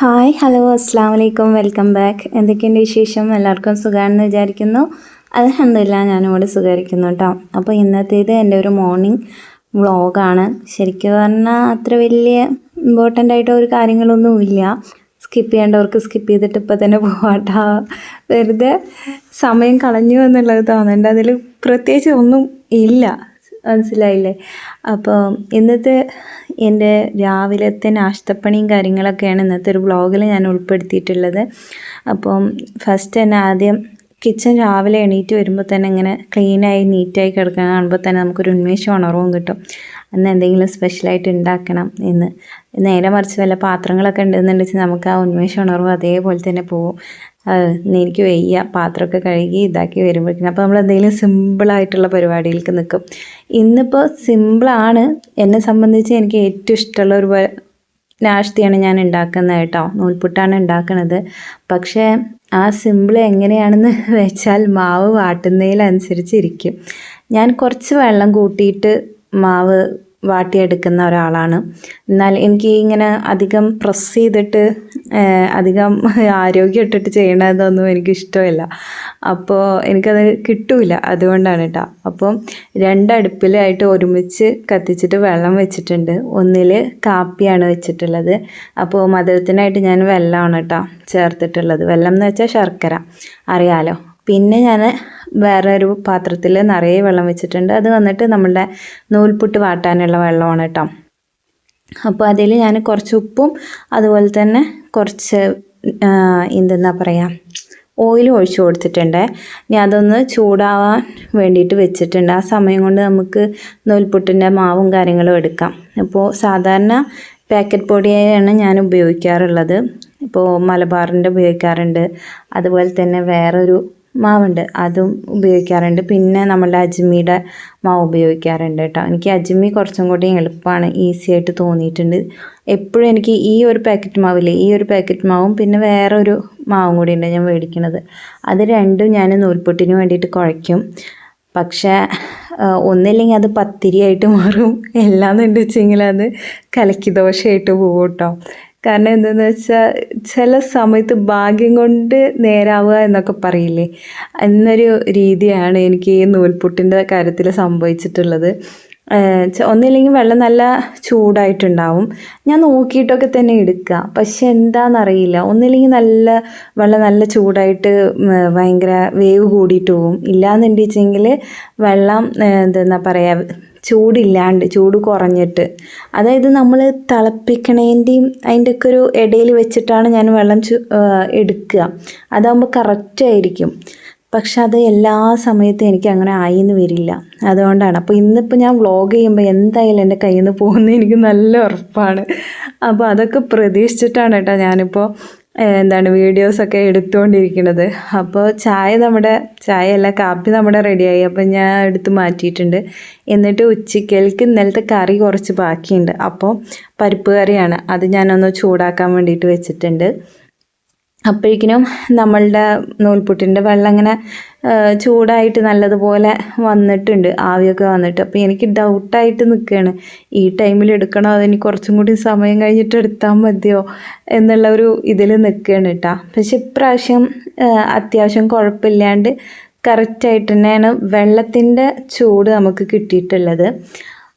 Hi hello അസ്സാം വലൈക്കും welcome back എന്തൊക്കെയുണ്ട് വിശേഷം? എല്ലാവർക്കും സുഖമാണെന്ന് വിചാരിക്കുന്നു. അലഹമില്ല ഞാനിവിടെ സുഖമായിരിക്കുന്നു കേട്ടോ അപ്പോൾ ഇന്നത്തേത് എന്റെ ഒരു മോർണിംഗ് വ്ളോഗാണ് ശരിക്കും പറഞ്ഞാൽ അത്ര വലിയ ഇമ്പോർട്ടന്റ് ആയിട്ട് ഒരു കാര്യങ്ങളൊന്നുമില്ല സ്കിപ്പ് ചെയ്യേണ്ടവർക്ക് സ്കിപ്പ് ചെയ്തിട്ട് ഇപ്പോൾ തന്നെ പോവാട്ടോ. വെറുതെ സമയം കളഞ്ഞു എന്നുള്ളത് തോന്നുന്നുണ്ട് അതിൽ പ്രത്യേകിച്ച് ഒന്നും ഇല്ല. മനസ്സിലായില്ലേ? അപ്പോൾ ഇന്നത്തെ എന്റെ രാവിലത്തെ നാഷ്ടപ്പണിയും കാര്യങ്ങളൊക്കെയാണ് ഇന്നത്തെ ഒരു വ്ളോഗിൽ ഞാൻ ഉൾപ്പെടുത്തിയിട്ടുള്ളത്. അപ്പം ഫസ്റ്റ് തന്നെ ആദ്യം കിച്ചൺ രാവിലെ എണീറ്റ് വരുമ്പോൾ തന്നെ ഇങ്ങനെ ക്ലീനായി നീറ്റായി കിടക്കുന്ന കാണുമ്പോൾ തന്നെ നമുക്കൊരു ഉന്മേഷം ഉണർവും കിട്ടും. അന്ന് എന്തെങ്കിലും സ്പെഷ്യലായിട്ട് ഉണ്ടാക്കണം എന്ന്. നേരെ മറിച്ച് വല്ല പാത്രങ്ങളൊക്കെ ഉണ്ടെന്നുണ്ടെങ്കിൽ നമുക്ക് ആ ഉന്മേഷം ഉണർവ് അതേപോലെ തന്നെ പോകും. എനിക്ക് വയ്യ. പാത്രമൊക്കെ കഴുകി ഇതാക്കി വരുമ്പോഴേക്കും അപ്പോൾ നമ്മൾ എന്തെങ്കിലും സിമ്പിളായിട്ടുള്ള പരിപാടിയിലേക്ക് നിൽക്കും. ഇന്നിപ്പോൾ സിമ്പിളാണ് എന്നെ സംബന്ധിച്ച് എനിക്ക് ഏറ്റവും ഇഷ്ടമുള്ള ഒരു നാഷ്തിയാണ് ഞാൻ ഉണ്ടാക്കുന്നത് കേട്ടോ. നൂൽപുട്ടാണ് ഉണ്ടാക്കുന്നത് പക്ഷേ ആ സിമ്പിൾ എങ്ങനെയാണെന്ന് വെച്ചാൽ മാവ് വാട്ടുന്നതിലനുസരിച്ചിരിക്കും. ഞാൻ കുറച്ച് വെള്ളം കൂട്ടിയിട്ട് മാവ് വാട്ടിയെടുക്കുന്ന ഒരാളാണ്. എന്നാൽ എനിക്ക് ഇങ്ങനെ അധികം പ്രസ് ചെയ്തിട്ട് അധികം ആരോഗ്യം ഇട്ടിട്ട് ചെയ്യണതൊന്നും എനിക്ക് ഇഷ്ടമില്ല അപ്പോൾ എനിക്കത് കിട്ടൂല. അതുകൊണ്ടാണ് കേട്ടോ അപ്പം രണ്ടടുപ്പിലായിട്ട് ഒരുമിച്ച് കത്തിച്ചിട്ട് വെള്ളം വെച്ചിട്ടുണ്ട്. ഒന്നിൽ കാപ്പിയാണ് വെച്ചിട്ടുള്ളത്. അപ്പോൾ മധുരത്തിനായിട്ട് ഞാൻ വെള്ളമാണ് കേട്ടോ ചേർത്തിട്ടുള്ളത്. വെള്ളം എന്ന് വെച്ചാൽ ശർക്കര. അറിയാലോ? പിന്നെ ഞാൻ വേറെ ഒരു പാത്രത്തിൽ നിറയെ വെള്ളം വെച്ചിട്ടുണ്ട്. അത് വന്നിട്ട് നമ്മളുടെ നൂൽപുട്ട് വാട്ടാനുള്ള വെള്ളമാണ് കേട്ടോ. അപ്പോൾ അതിൽ ഞാൻ കുറച്ച് ഉപ്പും അതുപോലെ തന്നെ കുറച്ച് എന്തെന്നാ പറയുക ഓയിൽ ഒഴിച്ചു കൊടുത്തിട്ടുണ്ട്. ഞാൻ അതൊന്ന് ചൂടാവാൻ വേണ്ടിയിട്ട് വെച്ചിട്ടുണ്ട്. ആ സമയം കൊണ്ട് നമുക്ക് നൂൽപുട്ടിന്റെ മാവും കാര്യങ്ങളും എടുക്കാം. അപ്പോൾ സാധാരണ പാക്കറ്റ് പൊടിയാണ് ഞാൻ ഉപയോഗിക്കാറുള്ളത്. ഇപ്പോൾ മലബാറിന്റെ ഉപയോഗിക്കാറുണ്ട്. അതുപോലെ തന്നെ വേറൊരു മാവുണ്ട്. അതും ഉപയോഗിക്കാറുണ്ട്. പിന്നെ നമ്മളുടെ അജ്മിയുടെ മാവ് ഉപയോഗിക്കാറുണ്ട് കേട്ടോ. എനിക്ക് അജ്മി കുറച്ചും കൂടി എളുപ്പമാണ് ഈസി ആയിട്ട് തോന്നിയിട്ടുണ്ട്. എപ്പോഴും എനിക്ക് ഈ ഒരു പാക്കറ്റ് മാവില്ലേ ഈ ഒരു പാക്കറ്റ് മാവും പിന്നെ വേറെ ഒരു മാവും കൂടി ഉണ്ട് ഞാൻ മേടിക്കുന്നത്. അത് രണ്ടും ഞാൻ നൂൽപുട്ടിന് വേണ്ടിയിട്ട് കുഴയ്ക്കും. പക്ഷേ ഒന്നില്ലെങ്കിൽ അത് പത്തിരിയായിട്ട് മാറും. എല്ലാം എല്ലാന്നുണ്ട് വെച്ചെങ്കിൽ അത് കലക്കി ദോശയായിട്ട് പോകും കേട്ടോ. കാരണം എന്താണെന്ന് വെച്ചാൽ ചില സമയത്ത് ഭാഗ്യം കൊണ്ട് നേരാവുക എന്നൊക്കെ പറയില്ലേ? എന്നൊരു രീതിയാണ് എനിക്ക് ഈ നൂൽപുട്ടിന്റെ കാര്യത്തിൽ സംഭവിച്ചിട്ടുള്ളത്. ഒന്നില്ലെങ്കിൽ വെള്ളം നല്ല ചൂടായിട്ടുണ്ടാവും. ഞാൻ നോക്കിയിട്ടൊക്കെ തന്നെ എടുക്കുക പക്ഷെ എന്താണെന്നറിയില്ല ഒന്നില്ലെങ്കിൽ നല്ല വെള്ളം നല്ല ചൂടായിട്ട് ഭയങ്കര വേവ് കൂടിയിട്ട് പോവും. ഇല്ലാന്നുണ്ടെച്ചെങ്കിൽ വെള്ളം എന്താ പറയുക ചൂടില്ലാണ്ട് ചൂട് കുറഞ്ഞിട്ട്. അതായത് നമ്മൾ തിളപ്പിക്കണേന്റെയും അതിന്റെയൊക്കെ ഒരു ഇടയിൽ വെച്ചിട്ടാണ് ഞാൻ വെള്ളം എടുക്കുക. അതാകുമ്പോൾ കറക്റ്റായിരിക്കും പക്ഷെ അത് എല്ലാ സമയത്തും എനിക്ക് അങ്ങനെ ആയിന്ന് വരില്ല. അതുകൊണ്ടാണ്. അപ്പോൾ ഇന്നിപ്പോൾ ഞാൻ വ്ളോഗ് ചെയ്യുമ്പോൾ എന്തായാലും എന്റെ കയ്യിൽ നിന്ന് പോകുന്നത് എനിക്ക് നല്ല ഉറപ്പാണ്. അപ്പോൾ അതൊക്കെ പ്രതീക്ഷിച്ചിട്ടാണ് കേട്ടോ ഞാനിപ്പോൾ എന്താണ് വീഡിയോസൊക്കെ എടുത്തുകൊണ്ടിരിക്കുന്നത് അപ്പോൾ ചായ നമ്മുടെ ചായ അല്ല കാപ്പി നമ്മുടെ റെഡിയായി അപ്പോൾ ഞാൻ എടുത്ത് മാറ്റിയിട്ടുണ്ട്. എന്നിട്ട് ഉച്ചക്കലേക്ക് ഇന്നലത്തെ കറി കുറച്ച് ബാക്കിയുണ്ട്. അപ്പോൾ പരിപ്പ് കറിയാണ്. അത് ഞാനൊന്ന് ചൂടാക്കാൻ വേണ്ടിയിട്ട് വെച്ചിട്ടുണ്ട്. അപ്പോഴേക്കിനും നമ്മളുടെ നൂൽപുട്ടിന്റെ വെള്ളം ഇങ്ങനെ ചൂടായിട്ട് നല്ലതുപോലെ വന്നിട്ടുണ്ട് ആവിയൊക്കെ വന്നിട്ട്. അപ്പോൾ എനിക്ക് ഡൗട്ടായിട്ട് നിൽക്കുകയാണ് ഈ ടൈമിൽ എടുക്കണോ? അതിന് കുറച്ചും കൂടി സമയം കഴിഞ്ഞിട്ട് എടുത്താൽ മതിയോ എന്നുള്ള ഒരു ഇതിൽ നിൽക്കുകയാണ് കേട്ടോ. പക്ഷെ ഇപ്രാവശ്യം അത്യാവശ്യം കുഴപ്പമില്ലാണ്ട് കറക്റ്റായിട്ട് തന്നെയാണ് വെള്ളത്തിന്റെ ചൂട് നമുക്ക് കിട്ടിയിട്ടുള്ളത്.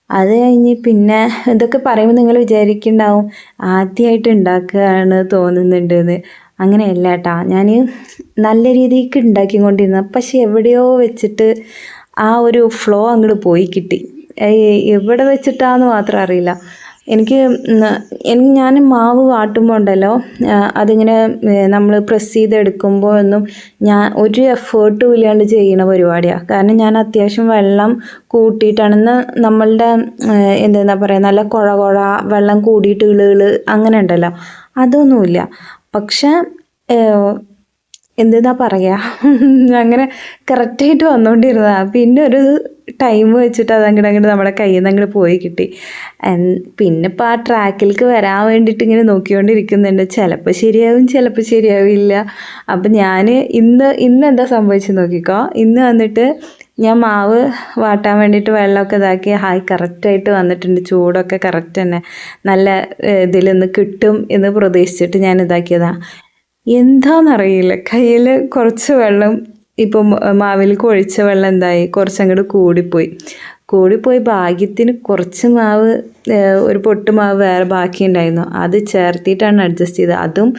അത് കഴിഞ്ഞ് പിന്നെ ഇതൊക്കെ പറയുമ്പോൾ നിങ്ങൾ വിചാരിക്കുന്നുണ്ടാവും ആദ്യമായിട്ട് ഉണ്ടാക്കുകയാണ് തോന്നുന്നുണ്ടെന്ന്. അങ്ങനെയല്ല കേട്ടാ ഞാൻ നല്ല രീതിക്ക് ഉണ്ടാക്കിക്കൊണ്ടിരുന്ന പക്ഷെ എവിടെയോ വെച്ചിട്ട് ആ ഒരു ഫ്ലോ അങ്ങോട്ട് പോയി കിട്ടി. എവിടെ വെച്ചിട്ടാന്ന് മാത്രം അറിയില്ല. എനിക്ക് എനിക്ക് ഞാൻ മാവ് വാട്ടുമ്പോൾ ഉണ്ടല്ലോ അതിങ്ങനെ നമ്മൾ പ്രസ് ചെയ്തെടുക്കുമ്പോൾ ഒന്നും ഞാൻ ഒരു എഫേർട്ടും ഇല്ലാണ്ട് ചെയ്യുന്ന പരിപാടിയാണ് കാരണം ഞാൻ അത്യാവശ്യം വെള്ളം കൂട്ടിയിട്ടാണെന്ന് നമ്മളുടെ എന്താ പറയുക നല്ല കുഴ കുഴ വെള്ളം കൂടിയിട്ട് ഇൾ അങ്ങനെ ഉണ്ടല്ലോ അതൊന്നുമില്ല പക്ഷെ എന്തെന്നാ പറയുക അങ്ങനെ കറക്റ്റായിട്ട് വന്നുകൊണ്ടിരുന്നതാണ് പിന്നെ ഒരു ടൈം വെച്ചിട്ട് അത് അങ്ങനെ അങ്ങോട്ട് നമ്മുടെ കയ്യിൽ നിന്ന് അങ്ങോട്ട് പോയി കിട്ടി. പിന്നെ ഇപ്പോൾ ആ ട്രാക്കിലേക്ക് വരാൻ വേണ്ടിയിട്ട് ഇങ്ങനെ നോക്കിക്കൊണ്ടിരിക്കുന്നുണ്ട്. ചിലപ്പോൾ ശരിയാവും ചിലപ്പോൾ ശരിയാവില്ല. അപ്പം ഞാൻ ഇന്ന് ഇന്ന് എന്താ സംഭവിച്ചത് നോക്കിക്കോ. ഇന്ന് വന്നിട്ട് ഞാൻ മാവ് വാട്ടാൻ വേണ്ടിയിട്ട് വെള്ളമൊക്കെ ഇതാക്കി ഹായ് കറക്റ്റായിട്ട് വന്നിട്ടുണ്ട് ചൂടൊക്കെ കറക്റ്റ് തന്നെ. നല്ല ഇതിൽ നിന്ന് കിട്ടും എന്ന് പ്രതീക്ഷിച്ചിട്ട് ഞാൻ ഇതാക്കിയതാണ് എന്താണെന്നറിയില്ല കയ്യിൽ കുറച്ച് വെള്ളം ഇപ്പം മാവിൽ കൊഴിച്ച വെള്ളം എന്തായി കുറച്ചങ്ങോട്ട് കൂടിപ്പോയി. കൂടിപ്പോയി ഭാഗ്യത്തിന് കുറച്ച് മാവ് ഒരു പൊട്ട് മാവ് വേറെ ബാക്കിയുണ്ടായിരുന്നു. അത് ചേർത്തിട്ടാണ് അഡ്ജസ്റ്റ് ചെയ്തത്. അതും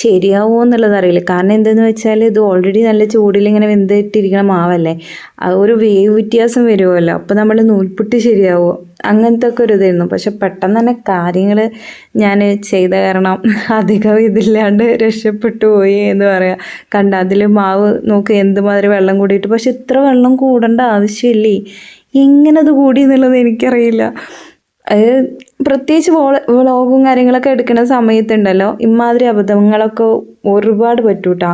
ശരിയാവുമോ എന്നുള്ളത് അറിയില്ല. കാരണം എന്തെന്ന് വെച്ചാൽ ഇത് ഓൾറെഡി നല്ല ചൂടിൽ ഇങ്ങനെ വെന്തിട്ടിരിക്കുന്ന മാവല്ലേ? ഒരു വേവ് വ്യത്യാസം വരുമല്ലോ അപ്പോൾ നമ്മൾ നൂൽപുട്ട് ശരിയാവുമോ അങ്ങനത്തെ ഒക്കെ ഒരു ഇതായിരുന്നു. പക്ഷെ പെട്ടെന്ന് തന്നെ കാര്യങ്ങൾ ഞാൻ ചെയ്ത കാരണം അധികം ഇതില്ലാണ്ട് രക്ഷപ്പെട്ടു പോയി എന്ന് പറയാം. കണ്ട? അതിൽ മാവ് നോക്ക് എന്തുമാതിരി വെള്ളം കൂടിയിട്ട്. പക്ഷെ ഇത്ര വെള്ളം കൂടേണ്ട ആവശ്യമില്ലേ? എങ്ങനെ അത് കൂടി എന്നുള്ളത് എനിക്കറിയില്ല. അത് പ്രത്യേകിച്ച് വ്ളോഗും കാര്യങ്ങളൊക്കെ എടുക്കുന്ന സമയത്തുണ്ടല്ലോ ഇമാതിരി അബദ്ധങ്ങളൊക്കെ ഒരുപാട് പറ്റൂട്ടാ.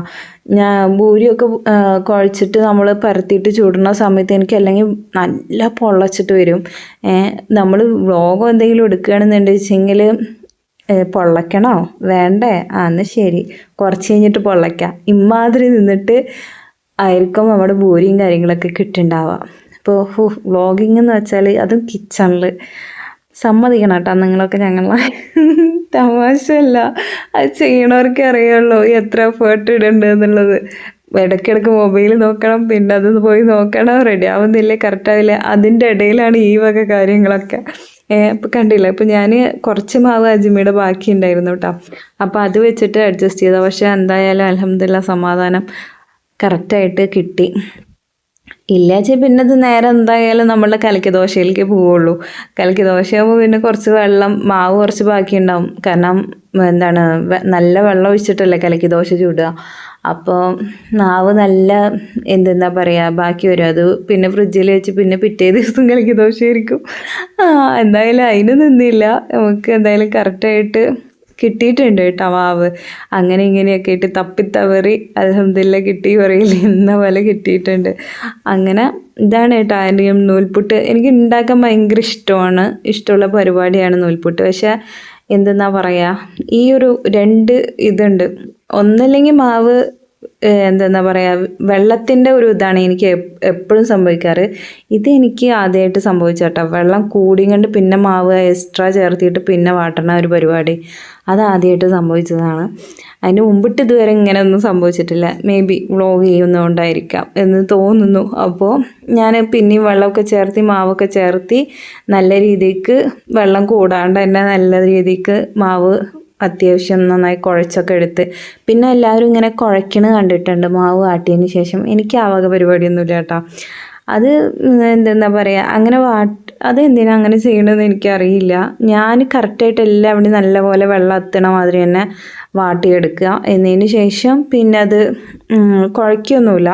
ഞാൻ ഭൂരിയൊക്കെ കുഴച്ചിട്ട് നമ്മൾ പരത്തിയിട്ട് ചൂടുന്ന സമയത്ത് എനിക്ക് അല്ലെങ്കിൽ നല്ല പൊള്ളച്ചിട്ട് വരും. നമ്മൾ വ്ളോഗോ എന്തെങ്കിലും എടുക്കുകയാണെന്നുണ്ടെച്ചെങ്കിൽ പൊള്ളക്കണോ? വേണ്ടേ? ആ എന്നാൽ ശരി. കുറച്ച് കഴിഞ്ഞിട്ട് പൊള്ളയ്ക്കാം ഇമാതിരി നിന്നിട്ട് ആയിരിക്കും നമ്മുടെ ഭൂരിയും കാര്യങ്ങളൊക്കെ കിട്ടുന്നുണ്ടാവുക. ഇപ്പോൾ വ്ളോഗിങ് എന്ന് വെച്ചാൽ അതും കിച്ചണിൽ സമ്മതിക്കണം കേട്ടോ നിങ്ങളൊക്കെ ഞങ്ങളെ തമാശയല്ല. അത് ചെയ്യണവർക്ക് അറിയുള്ളൂ എത്ര എഫേർട്ട് ഇടേണ്ട എന്നുള്ളത്. ഇടയ്ക്കിടയ്ക്ക് മൊബൈൽ നോക്കണം പിന്നെ അത് പോയി നോക്കണം. റെഡി ആവുന്നില്ലേ കറക്റ്റ് അതിന്റെ ഇടയിലാണ് ഈ വക കാര്യങ്ങളൊക്കെ. ഇപ്പം കണ്ടില്ല? ഇപ്പം ഞാൻ കുറച്ച് മാവ് അജിമയുടെ ബാക്കി ഉണ്ടായിരുന്നു കേട്ടോ അപ്പോൾ അത് വെച്ചിട്ട് അഡ്ജസ്റ്റ് ചെയ്തു. പക്ഷേ എന്തായാലും അലഹമില്ല സമാധാനം കറക്റ്റായിട്ട് കിട്ടി. ഇല്ലാച്ച പിന്നെ ഇത് നേരെ എന്തായാലും നമ്മളുടെ കലക്കി ദോശയിലേക്ക് പോവുള്ളൂ. കലക്കി ദോശയാകുമ്പോൾ പിന്നെ കുറച്ച് വെള്ളം മാവ് കുറച്ച് ബാക്കിയുണ്ടാവും. കാരണം എന്താണ് നല്ല വെള്ളം ഒഴിച്ചിട്ടല്ലേ കലക്കി ദോശ ചൂടുക. അപ്പോൾ മാവ് നല്ല എന്തെന്നാ പറയുക ബാക്കി വരും. അത് പിന്നെ ഫ്രിഡ്ജിൽ വെച്ച് പിന്നെ പിറ്റേ ദിവസം കലക്കി ദോശയായിരിക്കും എന്തായാലും അതിന് നിന്നില്ല. നമുക്ക് എന്തായാലും കറക്റ്റായിട്ട് കിട്ടിയിട്ടുണ്ട് കേട്ടോ മാവ് അങ്ങനെ ഇങ്ങനെയൊക്കെ ആയിട്ട് തപ്പിത്തവറി അലഹമില്ല കിട്ടി പറയില്ല എന്ന പോലെ കിട്ടിയിട്ടുണ്ട്. അങ്ങനെ ഇതാണ് കേട്ടോ ആന്റിയും നൂൽപുട്ട്. എനിക്ക് ഉണ്ടാക്കാൻ ഭയങ്കര ഇഷ്ടമാണ്. ഇഷ്ടമുള്ള പരിപാടിയാണ് നൂൽപുട്ട്. പക്ഷേ എന്തെന്നാ പറയുക ഈ ഒരു രണ്ട് ഇതുണ്ട്. ഒന്നല്ലെങ്കിൽ മാവ് എന്തെന്നാ പറയുക വെള്ളത്തിന്റെ ഒരു ഇതാണ് എനിക്ക് എപ്പോഴും സംഭവിക്കാറ്. ഇത് എനിക്ക് ആദ്യമായിട്ട് സംഭവിച്ചു വെള്ളം കൂടിങ്ങണ്ട് പിന്നെ മാവ് എക്സ്ട്രാ ചേർത്തിട്ട് പിന്നെ വാട്ടണ ഒരു പരിപാടി. അത് ആദ്യമായിട്ട് സംഭവിച്ചതാണ്. അതിന് മുമ്പിട്ട് ഇതുവരെ ഇങ്ങനെ ഒന്നും സംഭവിച്ചിട്ടില്ല. മേ ബി വ്ളോഗ് ചെയ്യുന്നതുകൊണ്ടായിരിക്കാം എന്ന് തോന്നുന്നു. അപ്പോൾ ഞാൻ പിന്നെയും വെള്ളമൊക്കെ ചേർത്തി മാവൊക്കെ ചേർത്തി നല്ല രീതിക്ക് വെള്ളം കൂടാണ്ട് തന്നെ നല്ല രീതിക്ക് മാവ് അത്യാവശ്യം നന്നായി കുഴച്ചൊക്കെ എടുത്ത്. പിന്നെ എല്ലാവരും ഇങ്ങനെ കുഴയ്ക്കണ കണ്ടിട്ടുണ്ട് മാവ് ആട്ടിയതിന് ശേഷം. എനിക്ക് ആ വക പരിപാടിയൊന്നുമില്ല കേട്ടോ. അത് എന്തെന്നാ പറയുക അങ്ങനെ വാട്ട് അത് എന്തിനാ അങ്ങനെ ചെയ്യണമെന്ന് എനിക്കറിയില്ല. ഞാൻ കറക്റ്റായിട്ട് എല്ലാം അവിടെ നല്ലപോലെ വെള്ളം എത്തണ മാതിരി തന്നെ വാട്ടിയെടുക്കുക. എന്നതിന് ശേഷം പിന്നെ അത് കുഴയ്ക്കൊന്നുമില്ല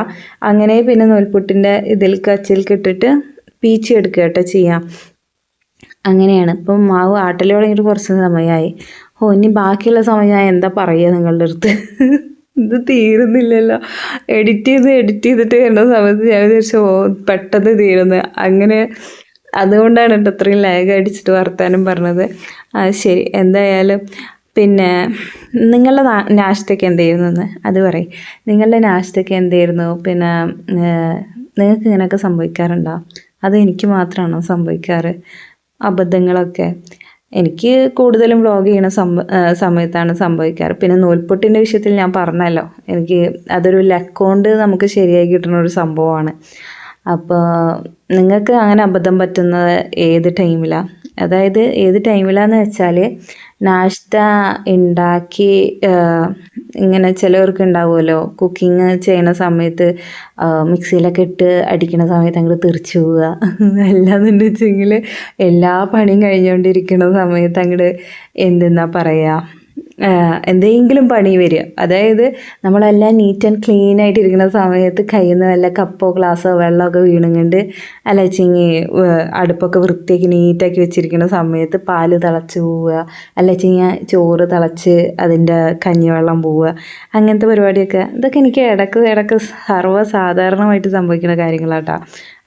അങ്ങനെ പിന്നെ നൂൽപുട്ടിന്റെ ഇതിൽ കച്ചിൽ ഇട്ടിട്ട് പീച്ചി എടുക്കുക കേട്ടോ ചെയ്യാം. അങ്ങനെയാണ്. ഇപ്പം മാവ് ആട്ടൽ തുടങ്ങിയിട്ട് കുറച്ച് സമയമായി. ഓ ഇനി ബാക്കിയുള്ള സമയം ഞാൻ എന്താ പറയുക നിങ്ങളുടെ അടുത്ത്? ഇത് തീരുന്നില്ലല്ലോ. എഡിറ്റ് ചെയ്ത് എഡിറ്റ് ചെയ്തിട്ട് വരുന്ന സമയത്ത് ഞാൻ വിചാരിച്ചു ഓ പെട്ടെന്ന് തീരുന്നു. അങ്ങനെ അതുകൊണ്ടാണ് കേട്ടോ അത്രയും ലാഗ് അടിച്ചിട്ട് വർത്താനം പറഞ്ഞത്. ആ ശരി. എന്തായാലും പിന്നെ നിങ്ങളുടെ നാശത്തൊക്കെ എന്തായിരുന്നു എന്ന് അത് പറയും. നിങ്ങളുടെ നാശത്തൊക്കെ എന്തായിരുന്നു? പിന്നെ നിങ്ങൾക്ക് ഇങ്ങനെയൊക്കെ സംഭവിക്കാറുണ്ടോ? അത് എനിക്ക് മാത്രമാണോ സംഭവിക്കാറ്? അബദ്ധങ്ങളൊക്കെ? എനിക്ക് കൂടുതലും വ്ളോഗ് ചെയ്യണ സമയത്താണ് സംഭവിക്കാറ്. പിന്നെ നൂൽപ്പൊട്ടിന്റെ വിഷയത്തിൽ ഞാൻ പറഞ്ഞല്ലോ. എനിക്ക് അതൊരു ലക്കോണ്ട് നമുക്ക് ശരിയായി കിട്ടുന്ന ഒരു സംഭവമാണ്. അപ്പോൾ നിങ്ങൾക്ക് അങ്ങനെ അബദ്ധം പറ്റുന്നത് ഏത് ടൈമിലാണ് അതായത് ഏത് ടൈമിലാന്ന് വെച്ചാൽ നാഷ്ത ഉണ്ടാക്കി ഇങ്ങനെ ചിലവർക്ക് ഉണ്ടാവുമല്ലോ കുക്കിംഗ് ചെയ്യുന്ന സമയത്ത് മിക്സിയിലൊക്കെ ഇട്ട് അടിക്കുന്ന സമയത്ത് അങ്ങോട്ട് തെറിച്ച് പോവുക. അല്ലാന്നുണ്ട് വെച്ചെങ്കിൽ എല്ലാ പണിയും കഴിഞ്ഞുകൊണ്ടിരിക്കുന്ന സമയത്ത് അങ്ങോട്ട് എന്തെന്നാ പറയുക എന്തെങ്കിലും പണി വരിക. അതായത് നമ്മളെല്ലാം നീറ്റ് ആൻഡ് ക്ലീൻ ആയിട്ട് ഇരിക്കുന്ന സമയത്ത് കയ്യിൽ നിന്ന് വല്ല കപ്പോ ഗ്ലാസ്സോ വെള്ളമൊക്കെ വീണുകൊണ്ട് അല്ലച്ചിങ്ങി അടുപ്പൊക്കെ വൃത്തിയാക്കി നീറ്റാക്കി വെച്ചിരിക്കുന്ന സമയത്ത് പാൽ തിളച്ച് പോവുക. അലച്ചിങ്ങി ചോറ് തിളച്ച് അതിന്റെ കഞ്ഞിവെള്ളം പോവുക. അങ്ങനത്തെ പരിപാടിയൊക്കെ. ഇതൊക്കെ എനിക്ക് ഇടയ്ക്ക് ഇടയ്ക്ക് സർവസാധാരണമായിട്ട് സംഭവിക്കുന്ന കാര്യങ്ങളാട്ടോ.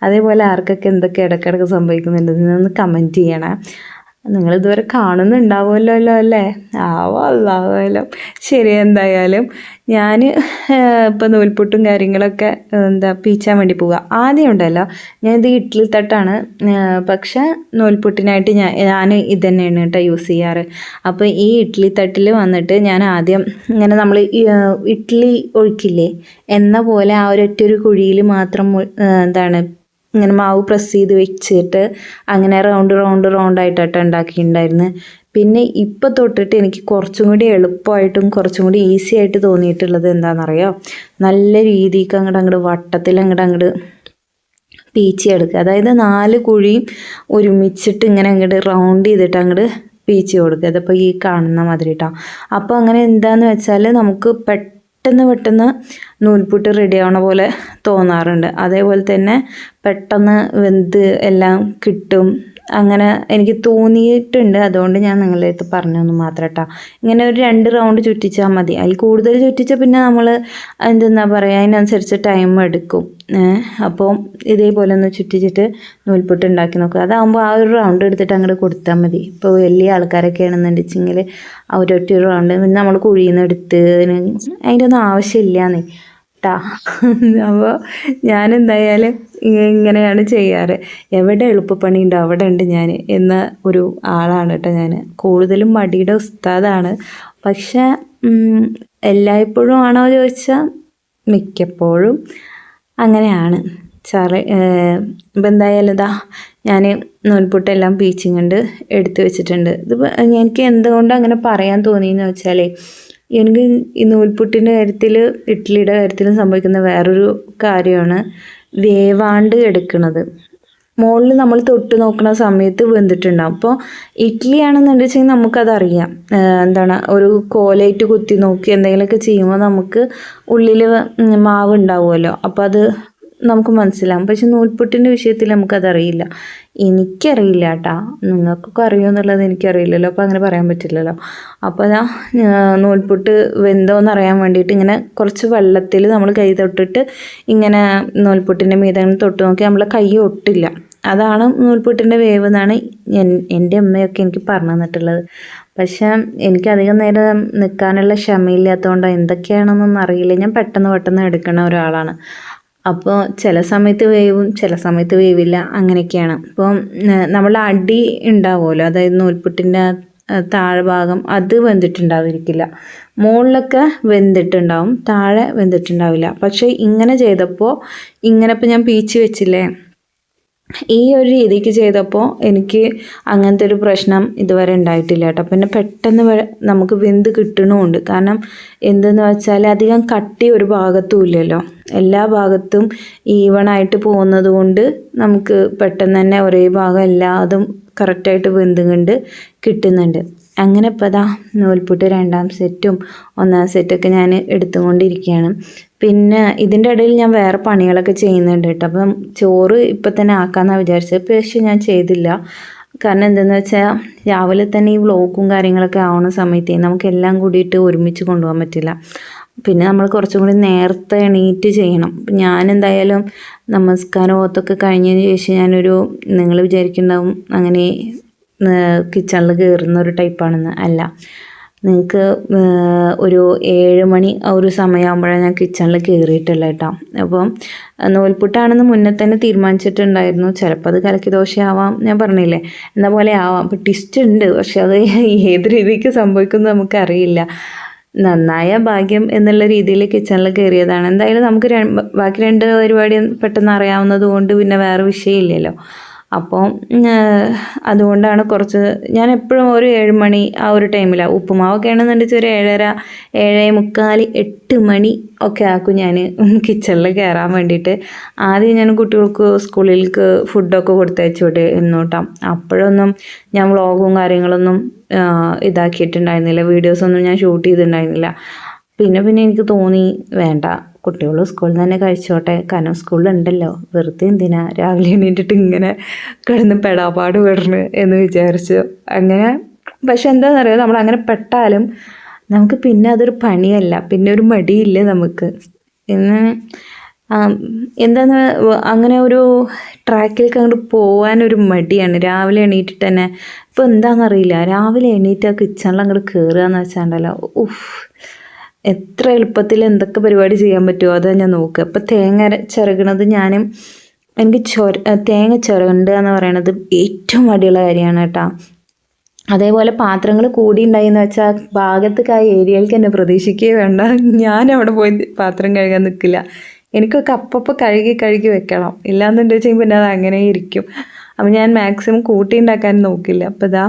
അതേപോലെ ആർക്കൊക്കെ എന്തൊക്കെ ഇടക്കിടക്ക് സംഭവിക്കുന്നുണ്ടെന്ന് കമന്റ് ചെയ്യണേ. നിങ്ങൾ ഇതുവരെ കാണുന്നുണ്ടാവുമല്ലോ അല്ലോ? ആവോ ശരി എന്തായാലും ഞാൻ ഇപ്പം നൂൽപുട്ടും കാര്യങ്ങളൊക്കെ എന്താ പീച്ചാൻ വേണ്ടി പോവുക ആദ്യം ഉണ്ടല്ലോ ഞാൻ ഇത് ഇഡ്ഡലി തട്ടാണ്. പക്ഷേ നൂൽപുട്ടിനായിട്ട് ഞാൻ ഞാൻ ഇത് തന്നെയാണ് കേട്ടോ യൂസ് ചെയ്യാറ്. അപ്പോൾ ഈ ഇഡ്ഡലി തട്ടിൽ വന്നിട്ട് ഞാൻ ആദ്യം ഇങ്ങനെ നമ്മൾ ഇഡ്ഡലി ഒഴിക്കില്ലേ? എന്ന പോലെ ആ ഒരൊറ്റ ഒരു കുഴിയിൽ മാത്രം എന്താണ് ഇങ്ങനെ മാവ് പ്രസ് ചെയ്ത് വെച്ചിട്ട് അങ്ങനെ റൗണ്ട് റൗണ്ട് റൗണ്ട് ഉണ്ടാക്കിയിട്ടുണ്ടായിരുന്നു. പിന്നെ ഇപ്പം തൊട്ടിട്ട് എനിക്ക് കുറച്ചും കൂടി എളുപ്പമായിട്ടും കുറച്ചും കൂടി ഈസി ആയിട്ട് തോന്നിയിട്ടുള്ളത് എന്താണെന്നറിയോ നല്ല രീതിക്ക് അങ്ങോട്ട് അങ്ങോട്ട് വട്ടത്തിൽ അങ്ങോട്ട് അങ്ങോട്ട് പീച്ചെടുക്കുക അതായത് നാല് കുഴിയും ഒരുമിച്ചിട്ട് ഇങ്ങനെ അങ്ങോട്ട് റൗണ്ട് ചെയ്തിട്ട് അങ്ങോട്ട് പീച്ച് കൊടുക്കുക. അതിപ്പോൾ ഈ കാണുന്ന മാതിരി കേട്ടോ അപ്പോൾ അങ്ങനെ എന്താണെന്ന് വെച്ചാൽ നമുക്ക് പെട്ടെന്ന് പെട്ടെന്ന് നൂൽപുട്ട് റെഡി ആവണ പോലെ തോന്നാറുണ്ട്. അതേപോലെ തന്നെ പെട്ടെന്ന് വെന്ത് എല്ലാം കിട്ടും. അങ്ങനെ എനിക്ക് തോന്നിയിട്ടുണ്ട്. അതുകൊണ്ട് ഞാൻ നിങ്ങളുടെ അടുത്ത് പറഞ്ഞൊന്ന് മാത്രം കേട്ടോ ഇങ്ങനെ ഒരു രണ്ട് റൗണ്ട് ചുറ്റിച്ചാൽ മതി. അതിൽ കൂടുതൽ ചുറ്റിച്ചാൽ പിന്നെ നമ്മൾ എന്തെന്നാ പറയുക അതിനനുസരിച്ച് ടൈം എടുക്കും. അപ്പോൾ ഇതേപോലെ ഒന്ന് ചുറ്റിച്ചിട്ട് നൂൽപുട്ട് ഉണ്ടാക്കി നോക്കുക. അതാകുമ്പോൾ ആ ഒരു റൗണ്ട് എടുത്തിട്ട് അങ്ങോട്ട് കൊടുത്താൽ മതി. ഇപ്പോൾ വലിയ ആൾക്കാരൊക്കെ ആണെന്നുണ്ടെങ്കിൽ ആ ഒരു റൗണ്ട് പിന്നെ നമ്മൾ കുഴിയിൽ നിന്ന് എടുത്ത് അതിന്റെ ഒന്നും ആവശ്യമില്ലാന്നേ ട്ടാ. അപ്പോൾ ഞാൻ എന്തായാലും ഇങ്ങനെയാണ് ചെയ്യാറ്. എവിടെ എളുപ്പപ്പണി ഉണ്ടോ അവിടെ ഉണ്ട് ഞാൻ എന്ന ഒരു ആളാണ് കേട്ടോ ഞാൻ കൂടുതലും മടിയുടെ ഉസ്താദാണ്. പക്ഷേ എല്ലായ്പ്പോഴും ആണോ ചോദിച്ചാൽ മിക്കപ്പോഴും അങ്ങനെയാണ്. ചാറ് ഇപ്പം എന്തായാലും ഇതാ ഞാൻ നൂൽപുട്ടെല്ലാം പീച്ചിങ്ങണ്ട് എടുത്തു വെച്ചിട്ടുണ്ട്. ഇത് എനിക്ക് എന്തുകൊണ്ട് അങ്ങനെ പറയാൻ തോന്നിയെന്ന് വെച്ചാൽ എനിക്ക് ഈ നൂൽപുട്ടിന്റെ കാര്യത്തിൽ ഇഡ്ഡലിയുടെ കാര്യത്തിലും സംഭവിക്കുന്ന വേറൊരു കാര്യമാണ് വേവാണ്ട് എടുക്കുന്നത്. മുകളിൽ നമ്മൾ തൊട്ട് നോക്കുന്ന സമയത്ത് വെന്തിട്ടുണ്ടാവും. അപ്പോൾ ഇഡ്ഡലി ആണെന്നുണ്ടെച്ചെങ്കിൽ നമുക്കതറിയാം. എന്താണ് ഒരു കോലയിട്ട് കുത്തി നോക്കി എന്തെങ്കിലുമൊക്കെ ചെയ്യുമ്പോൾ നമുക്ക് ഉള്ളിൽ മാവ് ഉണ്ടാവുമല്ലോ അപ്പോൾ അത് നമുക്ക് മനസ്സിലാവും. പക്ഷെ നൂൽപുട്ടിന്റെ വിഷയത്തിൽ നമുക്കതറിയില്ല. എനിക്കറിയില്ല കേട്ടാ നിങ്ങൾക്കൊക്കെ അറിയുമെന്നുള്ളത് എനിക്കറിയില്ലല്ലോ. അപ്പോൾ അങ്ങനെ പറയാൻ പറ്റില്ലല്ലോ. അപ്പോൾ ഞാൻ നൂൽപുട്ട് വെന്തോന്ന് അറിയാൻ വേണ്ടിയിട്ട് ഇങ്ങനെ കുറച്ച് വെള്ളത്തിൽ നമ്മൾ കൈ തൊട്ടിട്ട് ഇങ്ങനെ നൂൽപുട്ടിന്റെ മീതെ തൊട്ട് നോക്കി നമ്മളെ കൈ ഒട്ടില്ല. അതാണ് നൂൽപുട്ടിന്റെ വേവ് എന്നാണ് എന്റെ അമ്മയൊക്കെ എനിക്ക് പറഞ്ഞു തന്നിട്ടുള്ളത്. പക്ഷേ എനിക്ക് അധികം നേരം നിൽക്കാനുള്ള ക്ഷമയില്ലാത്തതുകൊണ്ട് എന്തൊക്കെയാണെന്നൊന്നും അറിയില്ല. ഞാൻ പെട്ടെന്ന് പെട്ടെന്ന് എടുക്കുന്ന ഒരാളാണ്. അപ്പോൾ ചില സമയത്ത് വേവും ചില സമയത്ത് വേവില്ല അങ്ങനെയൊക്കെയാണ്. അപ്പം നമ്മൾ അടി ഉണ്ടാവുമല്ലോ അതായത് നൂൽപുട്ടിന്റെ താഴ്ഭാഗം അത് വെന്തിട്ടുണ്ടാവിരിക്കില്ല. മുകളിലൊക്കെ വെന്തിട്ടുണ്ടാവും താഴെ വെന്തിട്ടുണ്ടാവില്ല. പക്ഷേ ഇങ്ങനെ ചെയ്തപ്പോൾ ഇങ്ങനെ ഇപ്പോൾ ഞാൻ പീച്ച് വെച്ചില്ലേ ഈ ഒരു രീതിക്ക് ചെയ്തപ്പോൾ എനിക്ക് അങ്ങനത്തെ ഒരു പ്രശ്നം ഇതുവരെ ഉണ്ടായിട്ടില്ല കേട്ടോ. പിന്നെ പെട്ടെന്ന് നമുക്ക് വെന്ത് കിട്ടണമുണ്ട്. കാരണം എന്തെന്ന് വെച്ചാൽ അധികം കട്ടി ഒരു ഭാഗത്തും ഇല്ലല്ലോ. എല്ലാ ഭാഗത്തും ഈവണായിട്ട് പോകുന്നത് കൊണ്ട് നമുക്ക് പെട്ടെന്ന് തന്നെ ഒരേ ഭാഗം എല്ലാതും കറക്റ്റായിട്ട് വെന്ത് കണ്ട് കിട്ടുന്നുണ്ട്. അങ്ങനെ ഇപ്പോൾ ദാ നൂൽപുട്ട് രണ്ടാം സെറ്റും ഒന്നാം സെറ്റൊക്കെ ഞാൻ എടുത്തുകൊണ്ടിരിക്കുകയാണ്. പിന്നെ ഇതിന്റെ ഇടയിൽ ഞാൻ വേറെ പണികളൊക്കെ ചെയ്യുന്നുണ്ട് കേട്ടോ. അപ്പം ചോറ് ഇപ്പം തന്നെ ആക്കാമെന്നാണ് വിചാരിച്ചത്. പക്ഷേ ഞാൻ ചെയ്തില്ല. കാരണം എന്തെന്ന് വെച്ചാൽ രാവിലെ തന്നെ ഈ വ്ളോഗും കാര്യങ്ങളൊക്കെ ആവുന്ന സമയത്ത് നമുക്ക് എല്ലാം കൂടിയിട്ട് ഒരുമിച്ച് കൊണ്ടുപോകാൻ പറ്റില്ല. പിന്നെ നമ്മൾ കുറച്ചും കൂടി നേരത്തെ എണീറ്റ് ചെയ്യണം. ഞാൻ എന്തായാലും നമസ്കാരം ഓത്തൊക്കെ കഴിഞ്ഞതിന് ശേഷം ഞാനൊരു നിങ്ങൾ വിചാരിക്കുന്നുണ്ടാവും അങ്ങനെ കിച്ചണിൽ കയറുന്ന ഒരു ടൈപ്പാണെന്ന്. അല്ല. നിങ്ങൾക്ക് ഒരു ഏഴ് മണി ആ ഒരു സമയമാകുമ്പോഴാണ് ഞാൻ കിച്ചണിൽ കയറിയിട്ടുള്ളത് കേട്ടോ അപ്പം നൂൽപുട്ടാണെന്ന് മുന്നേ തന്നെ തീരുമാനിച്ചിട്ടുണ്ടായിരുന്നു. ചിലപ്പോൾ അത് കലക്കി ദോശയാവാം ഞാൻ പറഞ്ഞില്ലേ? എന്ന പോലെ ആവാം. അപ്പം ടിസ്റ്റ് ഉണ്ട്. പക്ഷെ അത് ഏത് രീതിക്ക് സംഭവിക്കുമെന്ന് നമുക്കറിയില്ല. നന്നായ ഭാഗ്യം എന്നുള്ള രീതിയിൽ കിച്ചണിൽ കയറിയതാണ് എന്തായാലും നമുക്ക് ബാക്കി രണ്ട് പരിപാടിയും പെട്ടെന്ന് അറിയാവുന്നത് കൊണ്ട് പിന്നെ വേറെ വിഷയമില്ലല്ലോ. അപ്പോൾ അതുകൊണ്ടാണ് കുറച്ച് ഞാൻ എപ്പോഴും ഒരു ഏഴ് മണി ആ ഒരു ടൈമിലാണ് ഉപ്പുമാവൊക്കെ ആണെന്നുണ്ടെങ്കിൽ ഒരു ഏഴര ഏഴേ മുക്കാൽ എട്ട് മണി ഒക്കെ ആക്കും ഞാൻ കിച്ചണിൽ കയറാൻ വേണ്ടിയിട്ട്. ആദ്യം ഞാൻ കുട്ടികൾക്ക് സ്കൂളിലേക്ക് ഫുഡൊക്കെ കൊടുത്തയച്ചോട്ടെ എന്നോട്ടാം അപ്പോഴൊന്നും ഞാൻ വ്ളോഗും കാര്യങ്ങളൊന്നും ഇതാക്കിയിട്ടുണ്ടായിരുന്നില്ല. വീഡിയോസൊന്നും ഞാൻ ഷൂട്ട് ചെയ്തിട്ടുണ്ടായിരുന്നില്ല. പിന്നെ പിന്നെ എനിക്ക് തോന്നി വേണ്ട. കുട്ടികൾ സ്കൂളിൽ നിന്ന് തന്നെ കഴിച്ചോട്ടെ. കാരണം സ്കൂളിലുണ്ടല്ലോ. വെറുതെ എന്തിനാ രാവിലെ എണീറ്റിട്ട് ഇങ്ങനെ കിടന്ന് പെടാപാട് വിടണ് എന്ന് വിചാരിച്ചു അങ്ങനെ. പക്ഷെ എന്താണെന്നറിയോ നമ്മൾ അങ്ങനെ പെട്ടാലും നമുക്ക് പിന്നെ അതൊരു പണിയല്ല. പിന്നെ ഒരു മടിയില്ല നമുക്ക്. പിന്നെ എന്താന്ന് അങ്ങനെ ഒരു ട്രാക്കിലേക്ക് അങ്ങോട്ട് പോകാനൊരു മടിയാണ്. രാവിലെ എണീറ്റിട്ട് തന്നെ ഇപ്പോൾ എന്താണെന്നറിയില്ല രാവിലെ എണീറ്റ് ആ കിച്ചണിൽ അങ്ങോട്ട് കയറുക എന്ന് വെച്ചാണ്ടല്ലോ. ഉഫ്. എത്ര എളുപ്പത്തിൽ എന്തൊക്കെ പരിപാടി ചെയ്യാൻ പറ്റുമോ അതാ ഞാൻ നോക്കുക. അപ്പോൾ തേങ്ങ ചിറകണത് ഞാനും എനിക്ക് ചൊര തേങ്ങ ചിരണ്ടുക എന്ന് പറയണത് ഏറ്റവും മടിയുള്ള കാര്യമാണ് കേട്ടോ. അതേപോലെ പാത്രങ്ങൾ കൂടി ഉണ്ടായി എന്ന് വെച്ചാൽ ഭാഗത്തേക്ക് ആ ഏരിയയിലേക്ക് എന്നെ പ്രതീക്ഷിക്കുകയേ വേണ്ട. ഞാൻ അവിടെ പോയി പാത്രം കഴുകാൻ നിൽക്കില്ല എനിക്കൊക്കെ അപ്പപ്പോൾ കഴുകി കഴുകി വെക്കണം. ഇല്ലാന്നുണ്ടെങ്കിൽ പിന്നെ അത് അങ്ങനെ ഇരിക്കും. അപ്പം ഞാൻ മാക്സിമം കൂട്ടി ഉണ്ടാക്കാൻ നോക്കില്ല. അപ്പോൾ ഇതാ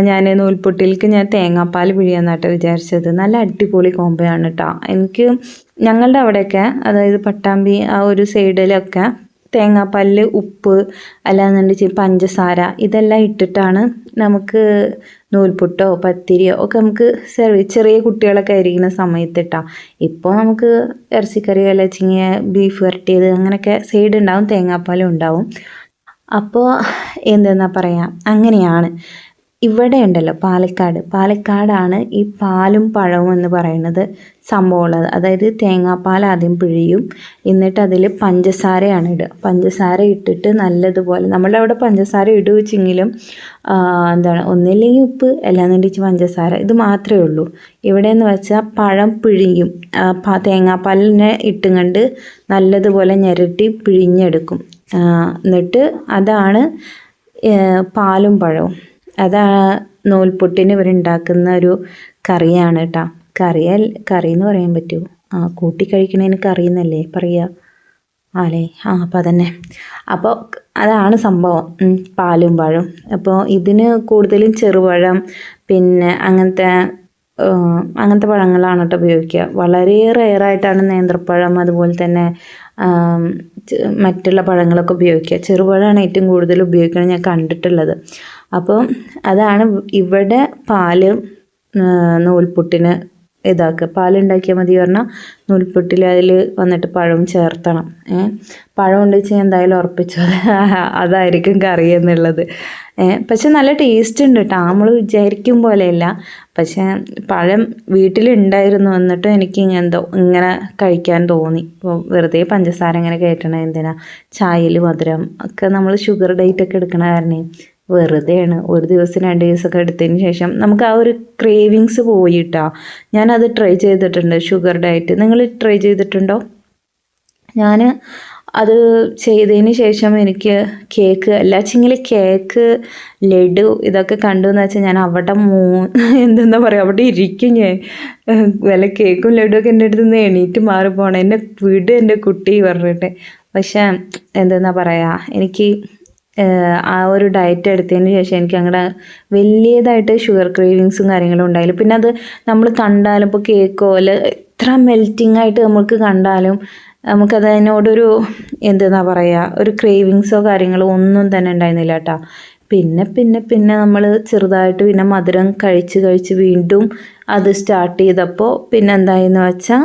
ഞാൻ നൂൽപുട്ടിലേക്ക് ഞാൻ തേങ്ങാപ്പാൽ പിഴിയാന്നാട്ടോ വിചാരിച്ചത്. നല്ല അടിപൊളി കോമ്പയാണ് കേട്ടോ എനിക്ക് ഞങ്ങളുടെ അവിടെയൊക്കെ അതായത് പട്ടാമ്പി ആ ഒരു സൈഡിലൊക്കെ തേങ്ങാപ്പാലിൽ ഉപ്പ് അല്ലാന്നുണ്ടെങ്കിൽ പഞ്ചസാര ഇതെല്ലാം ഇട്ടിട്ടാണ് നമുക്ക് നൂൽപുട്ടോ പത്തിരിയോ ഒക്കെ നമുക്ക് സെർവ് ചെറിയ കുട്ടികളൊക്കെ ആയിരിക്കുന്ന സമയത്ത് ഇട്ടാ ഇപ്പോൾ നമുക്ക് ഇറച്ചിക്കറി ചിങ്ങിയ ബീഫ് വരട്ടിയത് അങ്ങനെയൊക്കെ സൈഡ് ഉണ്ടാവും തേങ്ങാപ്പാലും ഉണ്ടാവും. അപ്പോൾ എന്തെന്നാ പറയുക അങ്ങനെയാണ്. ഇവിടെ ഉണ്ടല്ലോ പാലക്കാട്. പാലക്കാടാണ് ഈ പാലും പഴവും എന്ന് പറയുന്നത് സംഭവമുള്ളത്. അതായത് തേങ്ങാപ്പാൽ ആദ്യം പിഴിയും എന്നിട്ട് അതിൽ പഞ്ചസാരയാണ് ഇടുക. പഞ്ചസാര ഇട്ടിട്ട് നല്ലതുപോലെ നമ്മളുടെ അവിടെ പഞ്ചസാര ഇടുവെച്ചെങ്കിലും എന്താണ് ഒന്നില്ലെങ്കിൽ ഉപ്പ് അല്ലാന്നുണ്ടെങ്കിൽ പഞ്ചസാര ഇത് മാത്രമേ ഉള്ളൂ. ഇവിടെ എന്ന് വെച്ചാൽ പഴം പിഴിയും തേങ്ങാപ്പാലിനെ ഇട്ടും കണ്ട് നല്ലതുപോലെ ഞെരട്ടി പിഴിഞ്ഞെടുക്കും. എന്നിട്ട് അതാണ് പാലും പഴവും. അതാ നൂൽപുട്ടിന് ഇവരുണ്ടാക്കുന്ന ഒരു കറിയാണ് കേട്ടോ കറിയൽ കറി എന്ന് പറയാൻ പറ്റുമോ ആ കൂട്ടി കഴിക്കണതിന് കറി എന്നല്ലേ പറയുക ആലേ ആ അപ്പം അതന്നെ. അപ്പോൾ അതാണ് സംഭവം. പാലും പഴം അപ്പോൾ ഇതിന് കൂടുതലും ചെറുപഴം പിന്നെ അങ്ങനത്തെ അങ്ങനത്തെ പഴങ്ങളാണ് കേട്ടോ ഉപയോഗിക്കുക വളരെ റെയറായിട്ടാണ് നേന്ത്രപ്പഴം അതുപോലെ തന്നെ മറ്റുള്ള പഴങ്ങളൊക്കെ ഉപയോഗിക്കുക. ചെറുപഴമാണ് ഏറ്റവും കൂടുതൽ ഉപയോഗിക്കുന്നത് ഞാൻ കണ്ടിട്ടുള്ളത്. അപ്പോൾ അതാണ് ഇവിടെ പാൽ നൂൽപുട്ടിന് ഇതാക്കുക. പാലുണ്ടാക്കിയാൽ മതി പറഞ്ഞാൽ നൂൽപ്പൊട്ടിൽ അതിൽ വന്നിട്ട് പഴം ചേർത്തണം. പഴം ഉണ്ട് വെച്ചാൽ എന്തായാലും ഉറപ്പിച്ചു അതായിരിക്കും കറി എന്നുള്ളത്. പക്ഷെ നല്ല ടേസ്റ്റ് ഉണ്ട് കേട്ടോ നമ്മൾ വിചാരിക്കും പോലെയല്ല. പക്ഷേ പഴം വീട്ടിലുണ്ടായിരുന്നു എന്നിട്ടും എനിക്ക് എന്തോ ഇങ്ങനെ കഴിക്കാൻ തോന്നി. ഇപ്പോൾ വെറുതെ പഞ്ചസാര ഇങ്ങനെ കയറ്റണം എന്തിനാ? ചായയിൽ മധുരം ഒക്കെ നമ്മൾ ഷുഗർ ഡേറ്റ് ഒക്കെ എടുക്കണ കാരണേ. വെറുതെയാണ്. ഒരു ദിവസം രണ്ട് ദിവസമൊക്കെ എടുത്തതിന് ശേഷം നമുക്ക് ആ ഒരു ക്രേവിങ്സ് പോയിട്ടാ. ഞാനത് ട്രൈ ചെയ്തിട്ടുണ്ട് ഷുഗർ ഡയറ്റ് നിങ്ങൾ ട്രൈ ചെയ്തിട്ടുണ്ടോ? ഞാൻ അത് ചെയ്തതിന് ശേഷം എനിക്ക് കേക്ക് അല്ലാച്ചെങ്കിൽ കേക്ക് ലഡു ഇതൊക്കെ കണ്ടു എന്ന് വെച്ചാൽ ഞാൻ അവിടെ മൂ എന്തെന്നാ പറയുക അവിടെ ഇരിക്കും ഞാൻ. വല്ല കേക്കും ലഡുവൊക്കെ എന്റെ അടുത്ത് നിന്ന് എണീറ്റ് മാറി പോകണം എന്നെ വിട് എന്റെ കുട്ടി പറഞ്ഞിട്ട്. പക്ഷേ എന്തെന്നാ പറയുക എനിക്ക് ആ ഒരു ഡയറ്റ് എടുത്തതിന് ശേഷം എനിക്ക് അങ്ങനെ വലിയതായിട്ട് ഷുഗർ ക്രേവിങ്സും കാര്യങ്ങളും ഉണ്ടായില്ല. പിന്നെ അത് നമ്മൾ കണ്ടാലും ഇപ്പോൾ കേക്കോ അല്ല എത്ര മെൽറ്റിംഗ് ആയിട്ട് നമുക്ക് കണ്ടാലും നമുക്കത് അതിനോടൊരു എന്തെന്നാ പറയുക ഒരു ക്രേവിങ്സോ കാര്യങ്ങളോ ഒന്നും തന്നെ ഉണ്ടായിരുന്നില്ല കേട്ടോ പിന്നെ പിന്നെ പിന്നെ നമ്മൾ ചെറുതായിട്ട് പിന്നെ മധുരം കഴിച്ച് കഴിച്ച് വീണ്ടും അത് സ്റ്റാർട്ട് ചെയ്തപ്പോൾ പിന്നെ എന്തായെന്ന് വെച്ചാൽ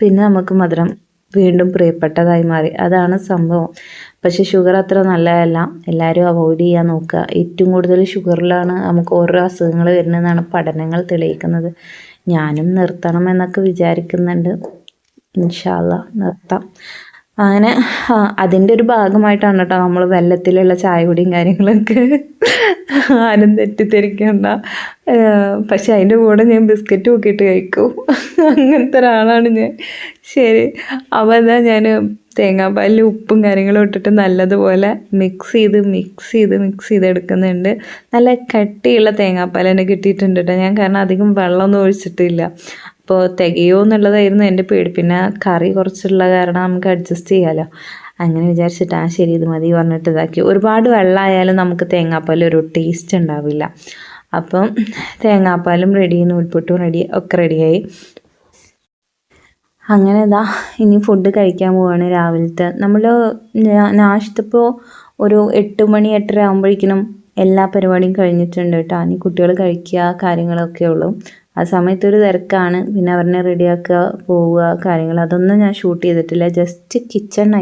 പിന്നെ നമുക്ക് മധുരം വീണ്ടും പ്രിയപ്പെട്ടതായി മാറി. അതാണ് സംഭവം. പക്ഷെ ഷുഗർ അത്ര നല്ലതല്ല. എല്ലാവരും അവോയ്ഡ് ചെയ്യാൻ നോക്കുക. ഏറ്റവും കൂടുതൽ ഷുഗറിലാണ് നമുക്ക് ഓരോ അസുഖങ്ങൾ വരുന്നതെന്നാണ് പഠനങ്ങൾ തെളിയിക്കുന്നത്. ഞാനും നിർത്തണം എന്നൊക്കെ വിചാരിക്കുന്നുണ്ട്. ഇൻഷാല്ല നിർത്താം. അങ്ങനെ അതിന്റെ ഒരു ഭാഗമായിട്ടാണ് കേട്ടോ നമ്മൾ വെള്ളത്തിലുള്ള ചായ കുടിയും കാര്യങ്ങളൊക്കെ ആരും തെറ്റിദ്ധരിക്കണ്ട. പക്ഷെ അതിന്റെ കൂടെ ഞാൻ ബിസ്ക്കറ്റ് നോക്കിയിട്ട് കഴിക്കും. അങ്ങനത്തെ ഒരാളാണ് ഞാൻ. ശരി അപ്പോൾ എന്താ ഞാൻ തേങ്ങാപ്പാലിൽ ഉപ്പും കാര്യങ്ങളും ഇട്ടിട്ട് നല്ലതുപോലെ മിക്സ് ചെയ്ത് മിക്സ് ചെയ്ത് മിക്സ് ചെയ്ത് എടുക്കുന്നുണ്ട്. നല്ല കട്ടിയുള്ള തേങ്ങാപ്പാൽ തന്നെ കിട്ടിയിട്ടുണ്ട് കേട്ടോ. ഞാൻ കാരണം അധികം വെള്ളമൊന്നും ഒഴിച്ചിട്ടില്ല. അപ്പോൾ തികയോ എന്നുള്ളതായിരുന്നു എന്റെ പേടി. പിന്നെ കറി കുറച്ചുള്ള കാരണം നമുക്ക് അഡ്ജസ്റ്റ് ചെയ്യാമല്ലോ അങ്ങനെ വിചാരിച്ചിട്ട് ആ ശരി ഇത് മതി പറഞ്ഞിട്ട് ഇതാക്കി. ഒരുപാട് വെള്ളമായാലും നമുക്ക് തേങ്ങാപ്പാൽ ഒരു ടേസ്റ്റ് ഉണ്ടാവില്ല. അപ്പം തേങ്ങാപ്പാലും റെഡി നൂൽപ്പൊട്ടും റെഡി ഒക്കെ റെഡിയായി അങ്ങനെ ഇതാ ഇനി ഫുഡ് കഴിക്കാൻ പോവാണ് രാവിലത്തെ. നമ്മൾ നാശത്തിപ്പോൾ ഒരു എട്ട് മണി എട്ടര ആകുമ്പോഴേക്കിനും എല്ലാ പരിപാടിയും കഴിഞ്ഞിട്ടുണ്ട് കേട്ടോ ഇനി കുട്ടികൾ കഴിക്കുക കാര്യങ്ങളൊക്കെ ഉള്ളൂ. ആ സമയത്ത് ഒരു തിരക്കാണ്. പിന്നെ അവരെ റെഡിയാക്കുക പോവുക കാര്യങ്ങൾ. അതൊന്നും ഞാൻ ഷൂട്ട് ചെയ്തിട്ടില്ല. ജസ്റ്റ് കിച്ചൺ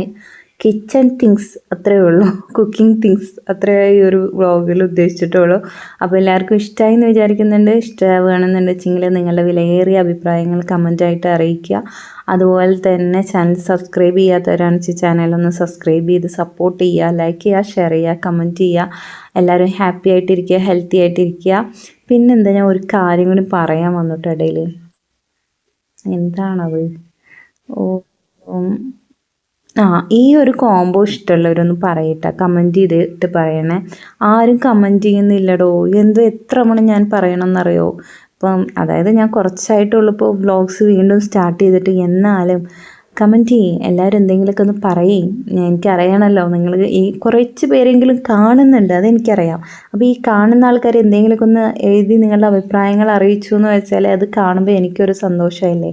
കിച്ചൺ തിങ്സ് അത്രയേ ഉള്ളൂ. കുക്കിംഗ് തിങ്സ് അത്രേ ഈ ഒരു വ്ളോഗിൽ ഉദ്ദേശിച്ചിട്ടുള്ളൂ. അപ്പോൾ എല്ലാവർക്കും ഇഷ്ടമായി എന്ന് വിചാരിക്കുന്നുണ്ട്. ഇഷ്ടമാവുകയാണെന്നുണ്ടെങ്കിൽ നിങ്ങളുടെ വിലയേറിയ അഭിപ്രായങ്ങൾ കമന്റായിട്ട് അറിയിക്കുക. അതുപോലെ തന്നെ ചാനൽ സബ്സ്ക്രൈബ് ചെയ്യാത്തവരാണ് വെച്ചാൽ ചാനലൊന്ന് സബ്സ്ക്രൈബ് ചെയ്ത് സപ്പോർട്ട് ചെയ്യുക ലൈക്ക് ചെയ്യുക ഷെയർ ചെയ്യുക കമന്റ് ചെയ്യുക. എല്ലാവരും ഹാപ്പി ആയിട്ടിരിക്കുക ഹെൽത്തി ആയിട്ടിരിക്കുക. പിന്നെന്താ ഞാൻ ഒരു കാര്യം കൂടി പറയാൻ വന്നിട്ട് ഇടയിൽ എന്താണത്? ഓ. ആ ഈ ഒരു കോംബോ ഇഷ്ടമുള്ളവരൊന്ന് പറയട്ടെ. കമന്റ് ചെയ്തിട്ട് പറയണേ. ആരും കമന്റ് ചെയ്യുന്നില്ലടോ. എന്തോ എത്ര തവണ ഞാൻ പറയണമെന്നറിയോ ഇപ്പം അതായത് ഞാൻ കുറച്ചായിട്ടുള്ളൂ ഇപ്പോൾ വ്ളോഗ്സ് വീണ്ടും സ്റ്റാർട്ട് ചെയ്തിട്ട് എന്നാലും കമന്റ് ചെയ്യും. എല്ലാവരും എന്തെങ്കിലുമൊക്കെ ഒന്ന് പറയും. എനിക്കറിയണമല്ലോ നിങ്ങൾ ഈ കുറച്ച് പേരെങ്കിലും കാണുന്നുണ്ട്. അതെനിക്കറിയാം. അപ്പോൾ ഈ കാണുന്ന ആൾക്കാർ എന്തെങ്കിലുമൊക്കെ ഒന്ന് എഴുതി നിങ്ങളുടെ അഭിപ്രായങ്ങൾ അറിയിച്ചു എന്ന് വെച്ചാൽ അത് കാണുമ്പോൾ എനിക്കൊരു സന്തോഷമല്ലേ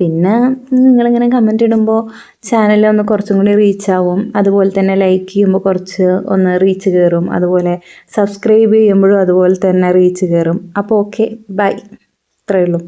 പിന്നെ നിങ്ങളിങ്ങനെ കമന്റ് ഇടുമ്പോൾ ചാനൽ ഒന്ന് കുറച്ചും കൂടി റീച്ച് ആവും. അതുപോലെ തന്നെ ലൈക്ക് ചെയ്യുമ്പോൾ കുറച്ച് ഒന്ന് റീച്ച് കയറും അതുപോലെ സബ്സ്ക്രൈബ് ചെയ്യുമ്പോഴും അതുപോലെ തന്നെ റീച്ച് കയറും അപ്പോൾ ഓക്കെ ബൈ ഇത്രയേ ഉള്ളൂ.